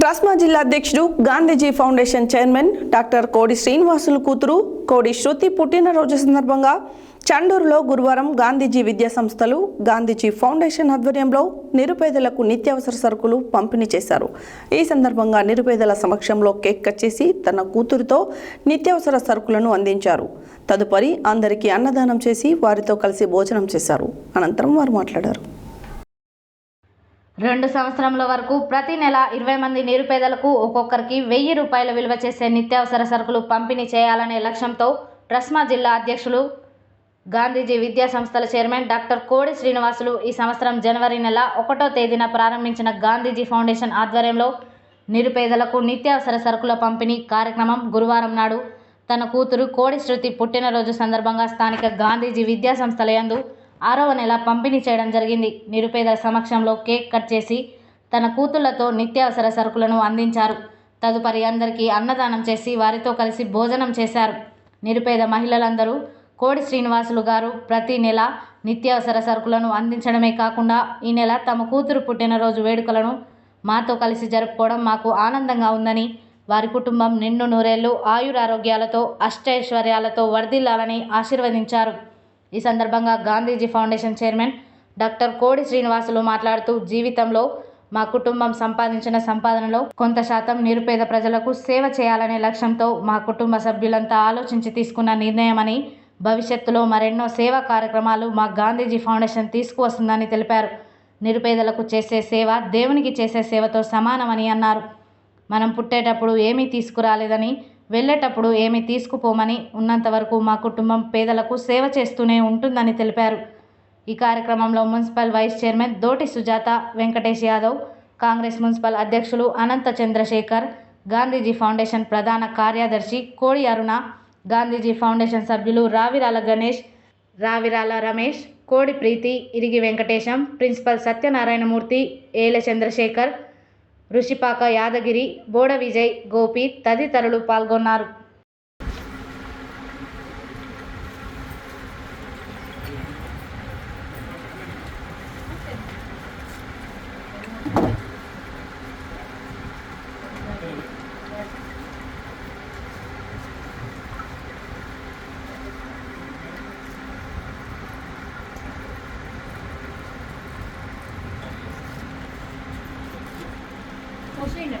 ట్రస్మా జిల్లా అధ్యక్షుడు Gandhiji foundation chairman doctor కోడి శ్రీనివాసులు కూతురు కోడి శృతి పుట్టినరోజు సందర్భంగా చండూరులో గురువారం గాంధీజీ విద్యా సంస్థలు గాంధీజీ ఫౌండేషన్ ఆధ్వర్యంలో నిరుపేదలకు నిత్యావసర సరుకులు పంపిణీ చేశారు. ఈ సందర్భంగా నిరుపేదల సమక్షంలో కేక్ కట్ చేసి తన కూతురుతో నిత్యావసర సరుకులను అందించారు. తదుపరి అందరికీ అన్నదానం చేసి వారితో కలిసి భోజనం చేశారు. అనంతరం వారు మాట్లాడారు. రెండు సంవత్సరంల వరకు ప్రతి నెల ఇరవై మంది నిరుపేదలకు ఒక్కొక్కరికి వెయ్యి రూపాయల విలువ చేసే నిత్యావసర సరుకులు పంపిణీ చేయాలనే లక్ష్యంతో ట్రస్మా జిల్లా అధ్యక్షులు గాంధీజీ విద్యా సంస్థల చైర్మన్ డాక్టర్ కోడి శ్రీనివాసులు ఈ సంవత్సరం జనవరి నెల ఒకటో తేదీన ప్రారంభించిన గాంధీజీ ఫౌండేషన్ ఆధ్వర్యంలో నిరుపేదలకు నిత్యావసర సరుకుల పంపిణీ కార్యక్రమం గురువారం నాడు తన కూతురు కోడి శృతి పుట్టినరోజు సందర్భంగా స్థానిక గాంధీజీ విద్యా సంస్థల యందు ఆరవ నెల పంపిణీ చేయడం జరిగింది. నిరుపేదల సమక్షంలో కేక్ కట్ చేసి తన కూతుళ్ళతో నిత్యావసర సరుకులను అందించారు. తదుపరి అందరికీ అన్నదానం చేసి వారితో కలిసి భోజనం చేశారు. నిరుపేద మహిళలందరూ కోడి శ్రీనివాసులు గారు ప్రతి నెల నిత్యావసర సరుకులను అందించడమే కాకుండా ఈ నెల తమ కూతురు పుట్టినరోజు వేడుకలను మాతో కలిసి జరుపుకోవడం మాకు ఆనందంగా ఉందని వారి కుటుంబం నిండు నూరేళ్ళు ఆయురారోగ్యాలతో అష్టైశ్వర్యాలతో వర్ధిల్లాలని ఆశీర్వదించారు. ఈ సందర్భంగా గాంధీజీ ఫౌండేషన్ చైర్మన్ డాక్టర్ కోడి శ్రీనివాసులు మాట్లాడుతూ జీవితంలో మా కుటుంబం సంపాదించిన సంపాదనలో కొంత శాతం నిరుపేద ప్రజలకు సేవ చేయాలనే లక్ష్యంతో మా కుటుంబ సభ్యులంతా ఆలోచించి తీసుకున్న నిర్ణయమని భవిష్యత్తులో మరెన్నో సేవా కార్యక్రమాలు మా గాంధీజీ ఫౌండేషన్ తీసుకువస్తుందని తెలిపారు. నిరుపేదలకు చేసే సేవ దేవునికి చేసే సేవతో సమానమని అన్నారు. మనం పుట్టేటప్పుడు ఏమీ తీసుకురాలేదని వెళ్ళేటప్పుడు ఏమీ తీసుకుపోమని ఉన్నంత వరకు మా కుటుంబం పేదలకు సేవ చేస్తూనే ఉంటుందని తెలిపారు. ఈ కార్యక్రమంలో municipal vice chairman Doti Sujatha Venkatesh Yadav Congress municipal అధ్యక్షులు అనంత చంద్రశేఖర్ గాంధీజీ ఫౌండేషన్ ప్రధాన కార్యదర్శి కోడి అరుణ గాంధీజీ ఫౌండేషన్ సభ్యులు రావిరాల గణేష్ రావిరాల రమేష్ కోడి ప్రీతి ఇరిగి వెంకటేశం ప్రిన్సిపల్ సత్యనారాయణమూర్తి ఏల చంద్రశేఖర్ రుషిపాక యాదగిరి బోడ విజయ్ గోపి తదితరులు పాల్గొన్నారు. 暑いね。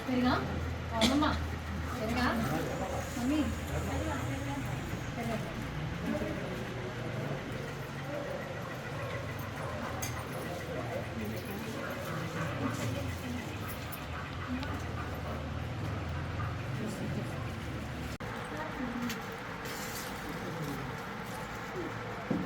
சரிங்க அம்மா சரிங்க மம்மி சரிங்க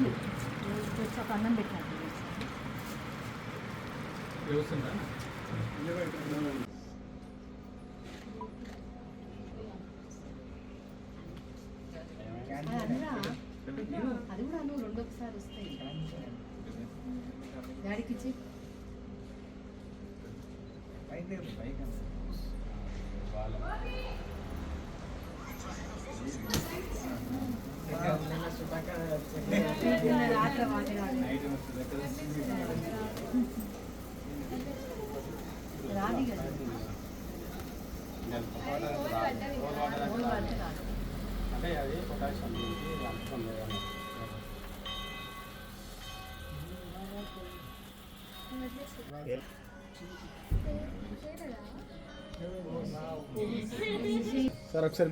ఒక అన్నం అది కూడా నువ్వు రెండు ఒకసారి వస్తాయి. డాడీకి ఇచ్చి. నిన్న రాదు అంటే అది పొటాషియం నుంచి సార్ ఒకసారి